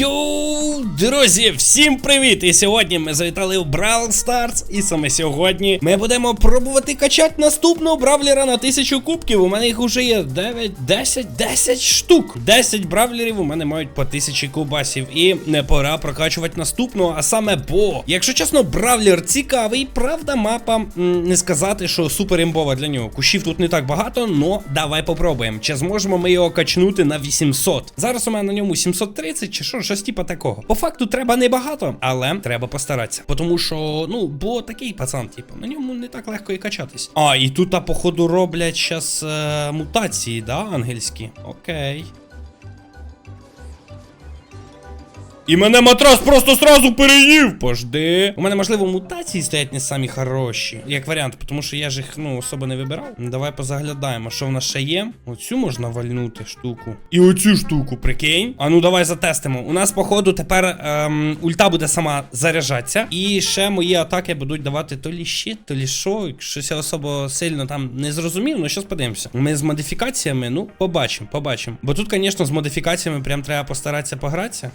Йоу, друзі, всім привіт! І сьогодні ми завітали в Brawl Stars. І саме сьогодні ми будемо пробувати качати наступного бравлера на 1000 кубків. У мене їх уже є 9, 10, 10 штук. 10 бравлерів у мене мають по 1000 кубасів. І не пора прокачувати наступного, а саме бо. Якщо чесно, бравлер цікавий, правда, мапа не сказати, що супер імбова для нього. Кущів тут не так багато, но давай попробуємо. Чи зможемо ми його качнути на 800? Зараз у мене на ньому 730 чи що, щось типа такого. По факту треба небагато, але треба постаратися. Тому що, ну, бо такий пацан, типу, на ньому не так легко і качатись. А, і тут, а, походу, роблять щас е, мутації, да, ангельські? Окей. І мене матрас просто сразу переїв. Пожди. У мене, можливо, мутації стоять не самі хороші. Як варіант, тому що я ж їх ну, особо не вибирав. Ну, Давай позаглядаємо, що в нас ще є. Оцю можна вальнути штуку. І оцю штуку, прикинь. А ну давай затестимо. У нас, походу, тепер ем, ульта буде сама заряджатися. І ще мої атаки будуть давати то лі щит, то лі що. Щось я особо сильно там не зрозумів. Ну щас подивимося. Ми з модифікаціями, ну, побачимо, побачимо. Бо тут, звісно, з модифікаціями прям треба постаратися погратися.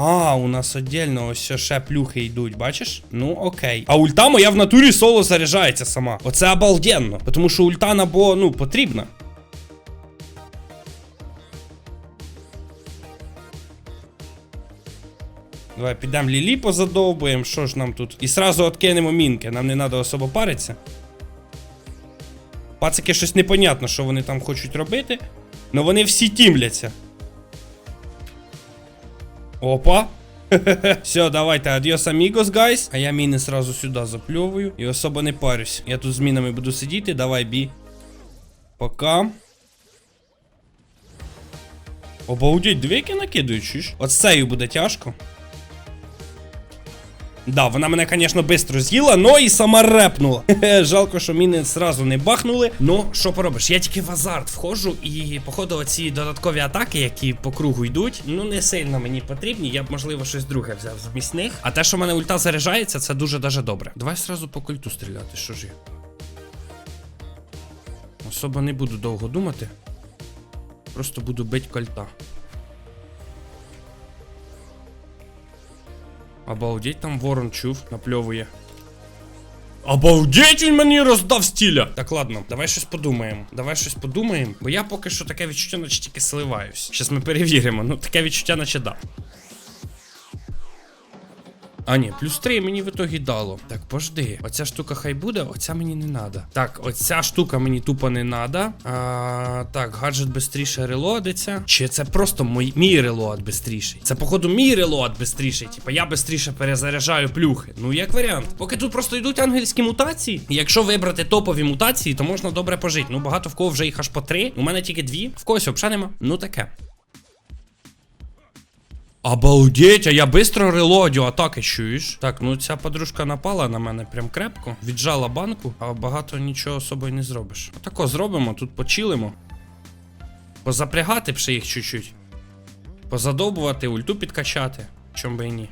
А, у нас отдельно ось ще плюхи йдуть, бачиш? Ну окей. А ульта моя в натурі соло заряджається сама. Оце обалденно. Тому що ульта набо, ну, потрібна. Давай підемо лілі позадовбуємо, що ж нам тут. І сразу откинемо мінки, нам не треба особо паритися. Пацики щось непонятно, що вони там хочуть робити. Но вони всі тімляться. Опа. Все, давайте, адіос амігос, гайс. А я міни сразу сюди запльовую. І особо не парюсь. Я тут з мінами буду сидіти. Давай, бі. Пока. Обалдеть, двійки накидують, чуєш? От з буде тяжко. Да, вона мене, звісно, швидко з'їла, но і сама репнула. Жалко, що міни зразу не бахнули. Ну, що поробиш? Я тільки в азарт входжу, і, походу, оці додаткові атаки, які по кругу йдуть, ну не сильно мені потрібні. Я б, можливо, щось друге взяв з місних. А те, що в мене ульта заряджається, це дуже даже добре. Давай сразу по культу стріляти, що ж я. Особо не буду довго думати. Просто буду бить кольта. Обалдеть, там ворон чув, напльовує. Обалдеть, він мені роздав стіля. Так, ладно, давай щось подумаємо. Давай щось подумаємо. Бо я поки що таке відчуття, наче тільки сливаюсь. Щас ми перевіримо. Ну, таке відчуття, наче да. А ні, плюс 3 мені в ітогі дало. Так, пожди. Оця штука хай буде, оця мені не надо. Так, оця штука мені тупо не надо. А, так, гаджет бистріше релодиться. Чи це просто мій, мій релод бистріший? Це, походу, мій релод бистріший. Типа я бистріше перезаряджаю плюхи. Ну, як варіант. Поки тут просто йдуть ангельські мутації. Якщо вибрати топові мутації, то можна добре пожити. Ну, багато в кого вже їх аж по три. У мене тільки дві. В когось взагалі нема. Ну таке. Обалдеть, а я быстро релодю атаки чуєш? Так, ну ця подружка напала на мене прям крепко, віджала банку, а багато нічого особо не зробиш. Отако зробимо, тут почилимо. Позапрягати ще їх чуть-чуть. Позадовбувати, ульту підкачати. Чом би і ні.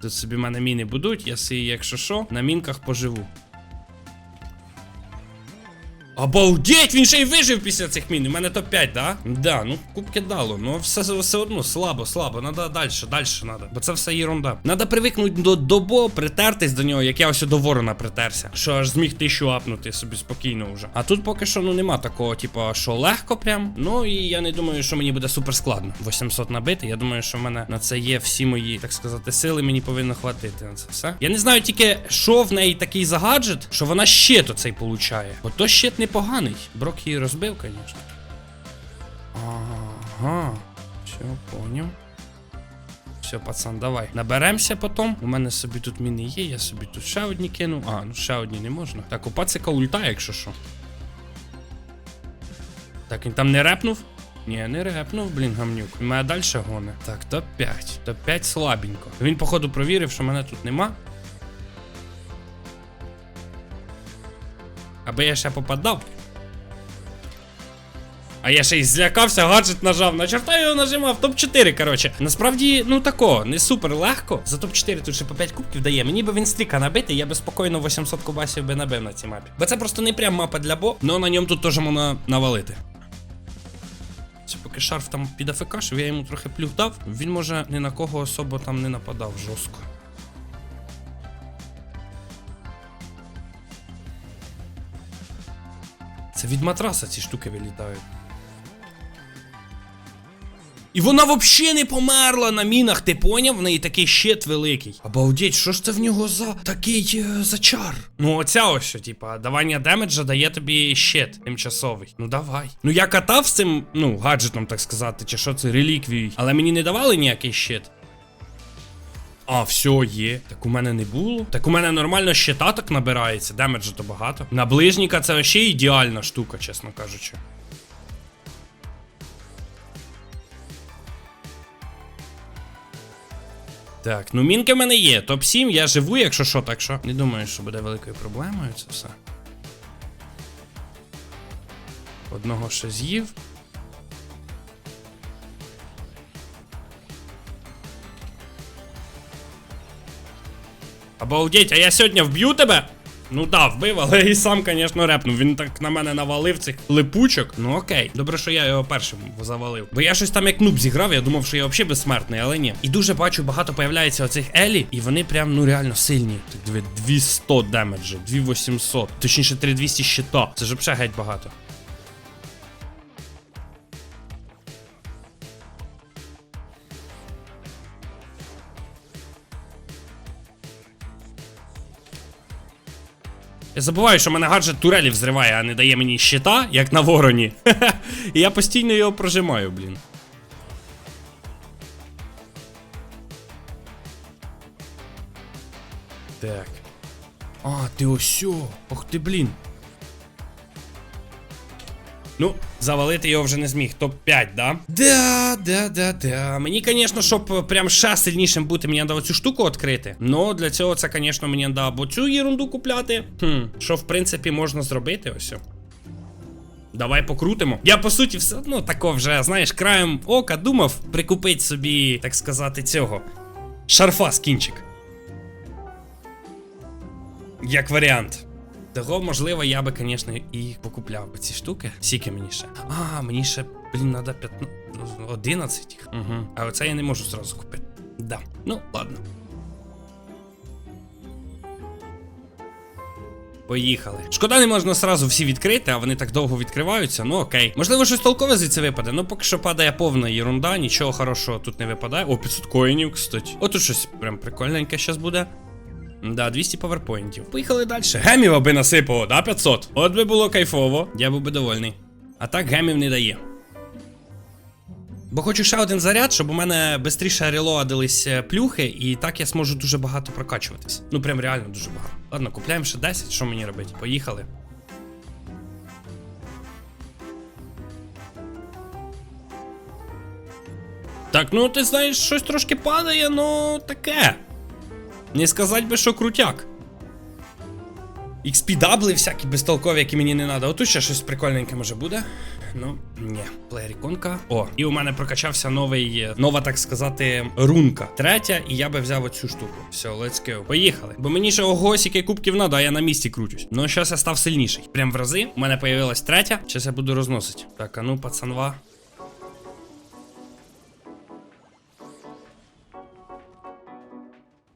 Тут собі в мене міни будуть, я си, якщо що, на мінках поживу. Обалдеть, він ще й вижив після цих мін. У мене топ-5, да? Да, ну кубки дало. Ну все, все одно слабо, слабо. Надо далі, далі надо. Бо це все ерунда. Надо привикнути до добо, притертись до нього, як я ось до ворона притерся. Що аж зміг тисячу апнути собі спокійно вже. А тут поки що ну нема такого, типу, що легко прям. Ну і я не думаю, що мені буде супер складно. 800 набити. Я думаю, що в мене на це є всі мої, так сказати, сили. Мені повинно хватити на це все. Я не знаю тільки, що в неї такий за гаджет, що вона щит оцей получає. Бо то щит непоганий. Брок її розбив, звісно. Ага. Все, поняв. Все, пацан, давай. Наберемося потім. У мене собі тут міни є, я собі тут ще одні кину. А, ну ще одні не можна. Так, у пацика ульта, якщо що. Так, він там не репнув? Ні, не репнув, блін, гамнюк. Мене далі гоне. Так, топ-5. Топ-5 слабенько. Він, походу, провірив, що мене тут нема. Аби я ще попадав. А я ще й злякався, гаджет нажав. На чорта його нажимав. Топ-4, коротше. Насправді, ну тако, не супер легко. За топ-4 тут ще по 5 кубків дає. Мені би він стріка набити, я би спокійно 800 кубасів би набив на цій мапі. Бо це просто не прям мапа для бо, але на ньому тут теж можна навалити. Це поки шарф там під АФКшив, я йому трохи плюх дав. Він може ні на кого особо там не нападав жорстко. Це від матраса ці штуки вилітають. І вона взагалі не померла на мінах, ти поняв? В неї такий щит великий. Обалдеть, що ж це в нього за такий е, за чар? Ну, оця ось, типа, давання демеджа дає тобі щит тимчасовий. Ну давай. Ну я катав з цим, ну, гаджетом, так сказати, чи що це реліквією, але мені не давали ніякий щит. А, все, є. Так у мене не було. Так у мене нормально щита так набирається, демеджа то багато. На ближніка це ще ідеальна штука, чесно кажучи. Так, ну мінки в мене є. Топ-7, я живу, якщо що, так що. Не думаю, що буде великою проблемою це все. Одного ще з'їв. Обалдеть, а я сьогодні вб'ю тебе? Ну да, вбив, але і сам, звісно, репнув. Він так на мене навалив цих липучок. Ну окей. Добре, що я його першим завалив. Бо я щось там як нуб зіграв, я думав, що я взагалі безсмертний, але ні. І дуже бачу, багато появляється оцих Елі, і вони прям ну реально сильні. Так диви, 200 демеджа, 2800, точніше 3200 щита. Це ж взагалі геть багато. Я забуваю, що мене гаджет турелі взриває, а не дає мені щита, як на вороні. І я постійно його прожимаю, блін. Так. А, ти осьо. Ох ти, блін. Ну, завалити його вже не зміг. Топ-5, да? Да, да, да, да. Мені, звісно, щоб е, прям ще сильнішим бути, мені треба цю штуку відкрити. Ну, для цього це, звісно, мені треба або цю ерунду купляти. Хм, що, в принципі, можна зробити ось. Давай покрутимо. Я по суті все одно тако вже, знаєш, краєм ока думав прикупити собі, так сказати, цього. Шарфа скінчик. Як варіант. Того, можливо, я би, звісно, і покупляв би ці штуки. Скільки мені ще? А, мені ще, блін, треба 15, 11. Угу. А оце я не можу зразу купити. Да. Ну, ладно. Поїхали. Шкода, не можна сразу всі відкрити, а вони так довго відкриваються. Ну окей. Можливо, щось толкове звідси випаде. Ну поки що падає повна ерунда, нічого хорошого тут не випадає. О, 500 коїнів, кстати. О, тут щось прям прикольненьке зараз буде. Да, 200 паверпоінтів. Поїхали далі. Гемів аби насипало, да, 500? От би було кайфово, я був би довольний. А так гемів не дає. Бо хочу ще один заряд, щоб у мене швидше релоадились е, плюхи, і так я зможу дуже багато прокачуватись. Ну прям реально дуже багато. Ладно, купляємо ще 10, що мені робити? Поїхали. Так, ну ти знаєш, щось трошки падає, ну таке. Не сказать би, що крутяк. XP-дабли всякі безтолкові, які мені не треба. Отут ще щось прикольненьке може буде. Ну, ні, плеєріконка. О, і у мене прокачався новий, е, нова, так сказати, рунка. Третя, і я би взяв оцю штуку. Все, let's go. Поїхали. Бо мені ще ого, скільки кубків надо, а я на місці крутюсь. Ну, зараз я став сильніший. Прям в рази. У мене появилась третя. Зараз я буду розносити. Так, а ну, пацанва.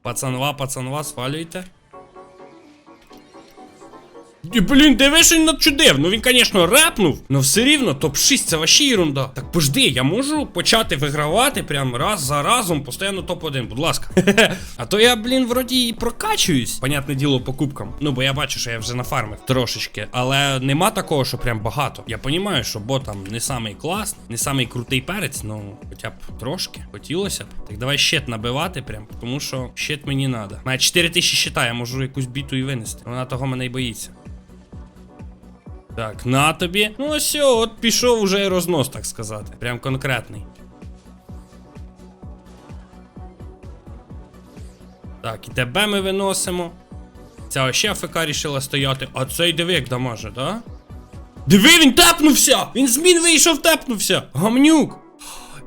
Пацанва, пацанва, свалюйте. І, блін, диви, що він надчудив. Ну він, звісно, репнув, але все рівно топ-6 це ваші ерунда. Так пожди, я можу почати вигравати прям раз за разом, постійно топ-1, будь ласка. а то я, блін, вроді і прокачуюсь. Понятне діло, по кубкам. Ну, бо я бачу, що я вже нафармив трошечки. Але нема такого, що прям багато. Я розумію, що бо там не самий класний, не самий крутий перець, ну хоча б трошки. Хотілося б. Так давай щит набивати прям, тому що щит мені треба. Має 4000 щита, я можу якусь біту і винести. Вона того мене й боїться. Так, на тобі. Ну ось, от пішов уже і рознос, так сказати. Прям конкретний. Так, і тебе ми виносимо. Ця ще АФК рішила стояти. А цей диви, як дамаже, да? Диви, він тепнувся! Він змін вийшов, тепнувся! Гамнюк!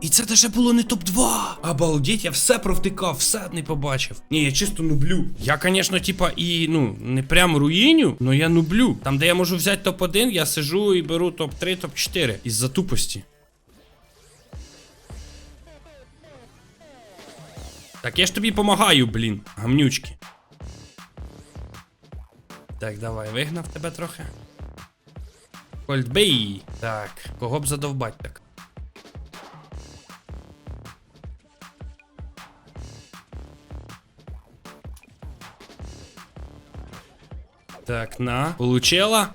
І це даже було не топ-2. Обалдеть, я все провтикав, все не побачив. Ні, я чисто нублю. Я, звісно, типа, і ну, не прям руїню, но я нублю. Там, де я можу взяти топ-1, я сижу і беру топ-3, топ-4. Із-за тупості. Так, я ж тобі помагаю, блін. Гамнючки. Так, давай, вигнав тебе трохи. Кольдбей. Так, кого б задовбать так? Так, на. Получила.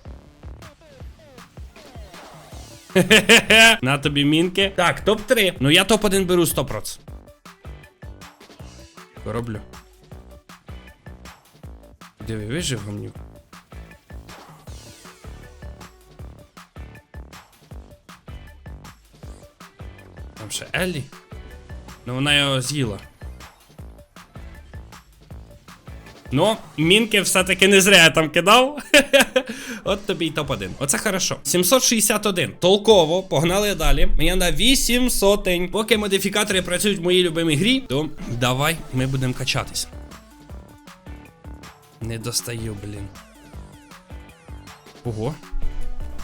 Хе-хе-хе. На тобі мінки. Так, топ-3. Ну я топ-1 беру 100%. Роблю. Диви, вижив гамнюк. Там ще Еллі. Ну вона його з'їла. Ну, мінки все-таки не зря я там кидав. От тобі й топ-1. Оце хорошо. 761. Толково, погнали далі. Мені на 8 сотень. Поки модифікатори працюють в моїй любимій грі, то давай ми будемо качатись. Не достаю, блін. Ого.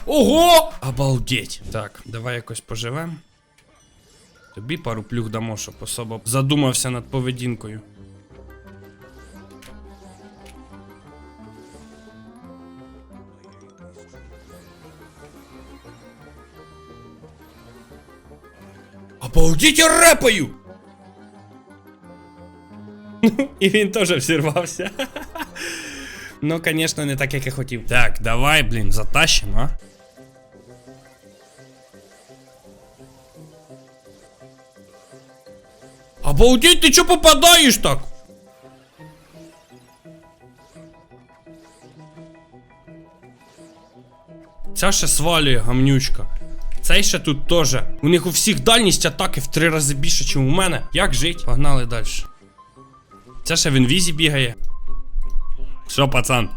Ого! Обалдеть! Так, давай якось поживем. Тобі пару плюх дамо, щоб особо задумався над поведінкою. Обалдіть, я репаю! І він теж взірвався. Ну, звісно, не так, як я хотів. Так, давай, блін, затащимо, а. Обалдеть, ти чо попадаєш так? Ця ще свалює гамнючка. Цей ще тут теж. У них у всіх дальність атаки в три рази більше, ніж у мене. Як жить? Погнали далі. Це ще в інвізі бігає. Що, пацан?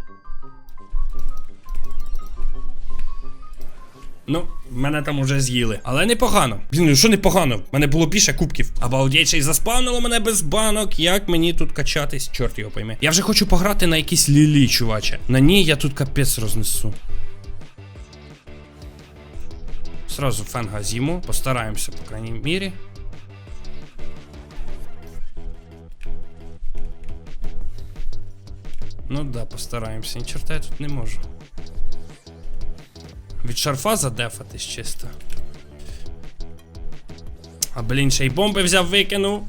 Ну, мене там уже з'їли. Але непогано. Блін, ну що непогано? В мене було більше кубків. Обалдеть, ще й заспавнило мене без банок. Як мені тут качатись? Чорт його пойме. Я вже хочу пограти на якійсь лілі, чуваче. На ній я тут капець рознесу. Сразу фенга зиму. Постараемся, по крайней мере. Ну да, постараємося. Ні черта я тут не можу. Від шарфа задефатись чисто. А блін, ще й бомби взяв, викинув.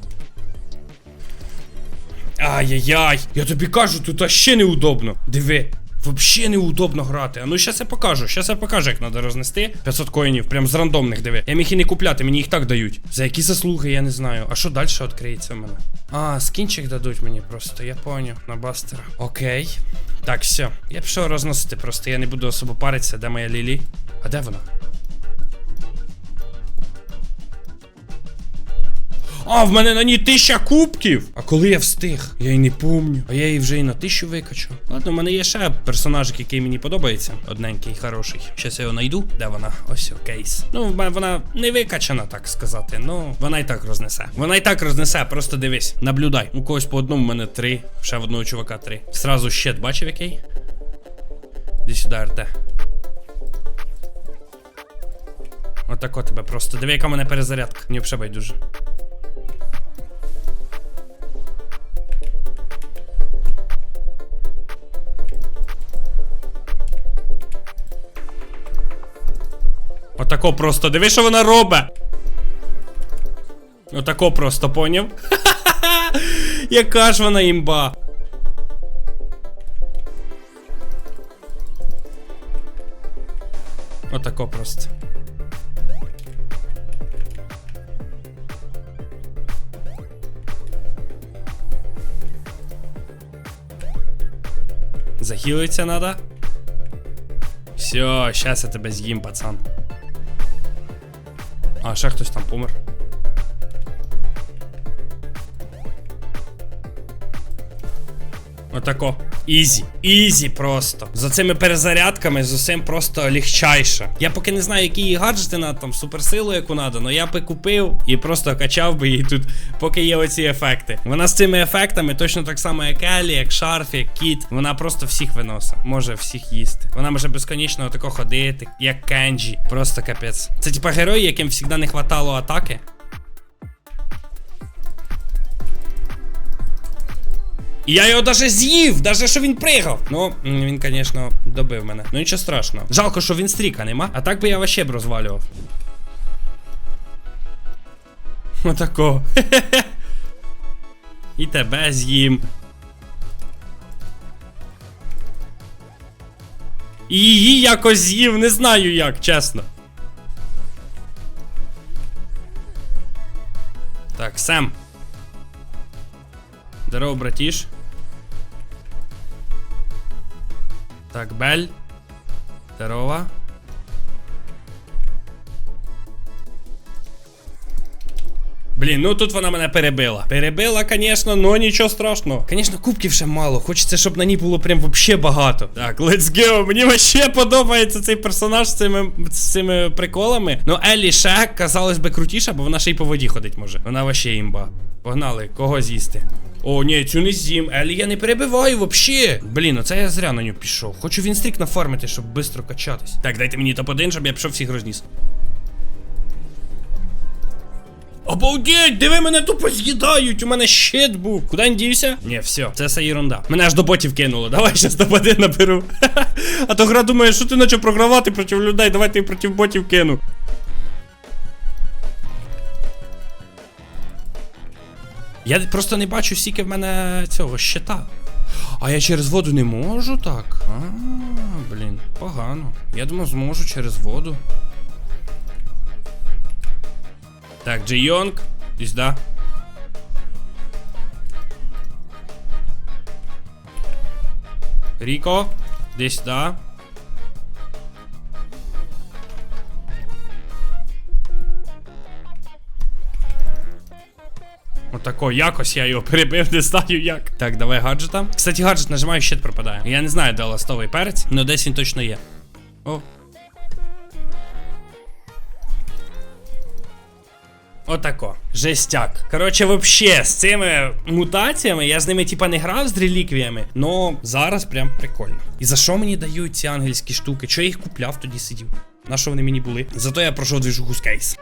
Ай-яй-яй! Я тобі кажу, тут ще неудобно. Диви. Вообще неудобно грати. А ну щас я покажу. Щас я покажу, як треба рознести. 500 коїнів, прям з рандомних диви. Я міг і не купляти, мені їх так дають. За які заслуги, я не знаю. А що далі відкриється в мене? А, скінчик дадуть мені просто, я поняв, на бастера. Окей. Так, все. Я пішов розносити, просто я не буду особо паритися, де моя Лілі. А де вона? А, в мене на ній тисяча кубків! А коли я встиг? Я й не помню. А я її вже і на тисячу викачав. Ладно, в мене є ще персонажик, який мені подобається. Одненький, хороший. Щас я його знайду. Де вона? Ось о, кейс. Ну, вона не викачана, так сказати. Ну, вона і так рознесе. Вона і так рознесе, просто дивись, наблюдай. У когось по одному, в мене три. Ще в одного чувака три. Сразу щит, бачив який? Іди сюди, РТ. Отако тебе просто. Диви, яка мене перезарядка. Мені взагалі байдуже. Отако просто. Диви, що вона робить. Отако просто, поняв? Яка ж вона імба. Отако просто. Захилиться надо. Все, щас я тебе з'їм, пацан. А, ще хтось там помер. Отако. Ізі. Ізі просто. За цими перезарядками з усім просто легчайше. Я поки не знаю, які її гаджети надо, там суперсилу, яку надо, але я би купив і просто качав би її тут, поки є оці ефекти. Вона з цими ефектами точно так само, як Елі, як Шарф, як Кіт. Вона просто всіх виносить. Може всіх їсти. Вона може безконечно отако ходити, як Кенджі. Просто капець. Це типа герої, яким завжди не хватало атаки. І я його даже з'їв, даже що він пригав. Ну, він, звісно, добив мене. Ну нічого страшного. Жалко, що він стріка нема. А так би я вообще б розвалював. Отако. І тебе з'їм. І її якось з'їв, не знаю як, чесно. Так, Сем. Здорово, братіш. Так, Бель. Здорово. Блін, ну тут вона мене перебила. Перебила, звісно, но нічого страшного. Звісно, кубків ще мало. Хочеться, щоб на ній було прям вообще багато. Так, let's go. Мені вообще подобається цей персонаж з цими, з цими приколами. Ну, Еллі ще, казалось би, крутіша, бо вона ще й по воді ходить може. Вона вообще імба. Погнали, кого з'їсти? О, ні, цю не з'їм. Елі я не перебиваю вообще. Блін, оце я зря на нього пішов. Хочу він стрік нафармити, щоб швидко качатись. Так, дайте мені топ-1, щоб я пішов всіх розніс. Обалдеть, диви мене тупо з'їдають, у мене щит був. Куди він дівся? Ні, все, це все ерунда. Мене аж до ботів кинуло. Давай щас топ-1 наберу. а то гра думає, що ти почав програвати проти людей, давай ти проти ботів кину. Я просто не бачу, скільки в мене цього щита. А я через воду не можу так. А, блін, погано. Я думав, зможу через воду. Так, Джей Йонг, іди сюди. Ріко, іди сюди. Отако, якось я його перебив, не знаю як. Так, давай гаджета. Кстати, гаджет нажимаю, щит пропадає. Я не знаю, де ластовий перець, але десь він точно є. О. Отако. Жестяк. Коротше, вообще, з цими мутаціями я з ними типа не грав з реліквіями, но зараз прям прикольно. І за що мені дають ці ангельські штуки? Чого я їх купляв, тоді сидів? На що вони мені були? Зато я пройшов двіжуху з кейс.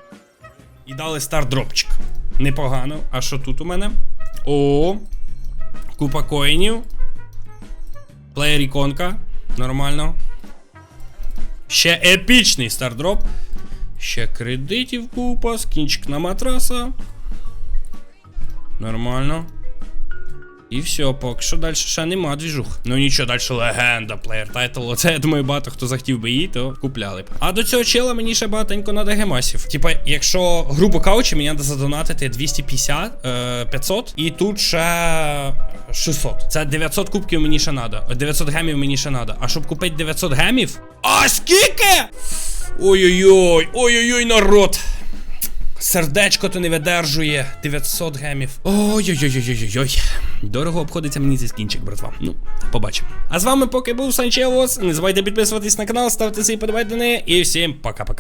І дали стардропчик. Непогано. А що тут у мене? О. Купа коїнів. Плеєр іконка. Нормально. Ще епічний стардроп. Ще кредитів купа, скінчик на матраса. Нормально. І все, поки що далі ще нема двіжух. Ну нічого, далі легенда, плеєр тайтл. Оце я думаю, багато хто захотів би її, то купляли б. А до цього чела мені ще багатенько надо гемасів. Типа, якщо грубо кажучи, мені треба задонатити 250, е, 500, і тут ще 600. Це 900 кубків мені ще надо. 900 гемів мені ще надо. А щоб купити 900 гемів. А скільки? Ой-ой-ой, ой-ой-ой, народ. Сердечко то не видержує. 900 гемів. Ой-ой-ой-ой-ой-ой. Дорого обходиться мені цей скінчик, братва. Ну, побачимо. А з вами поки був Санчевос. Не забувайте підписуватись на канал, ставити свої подобайдени і всім пока-пока.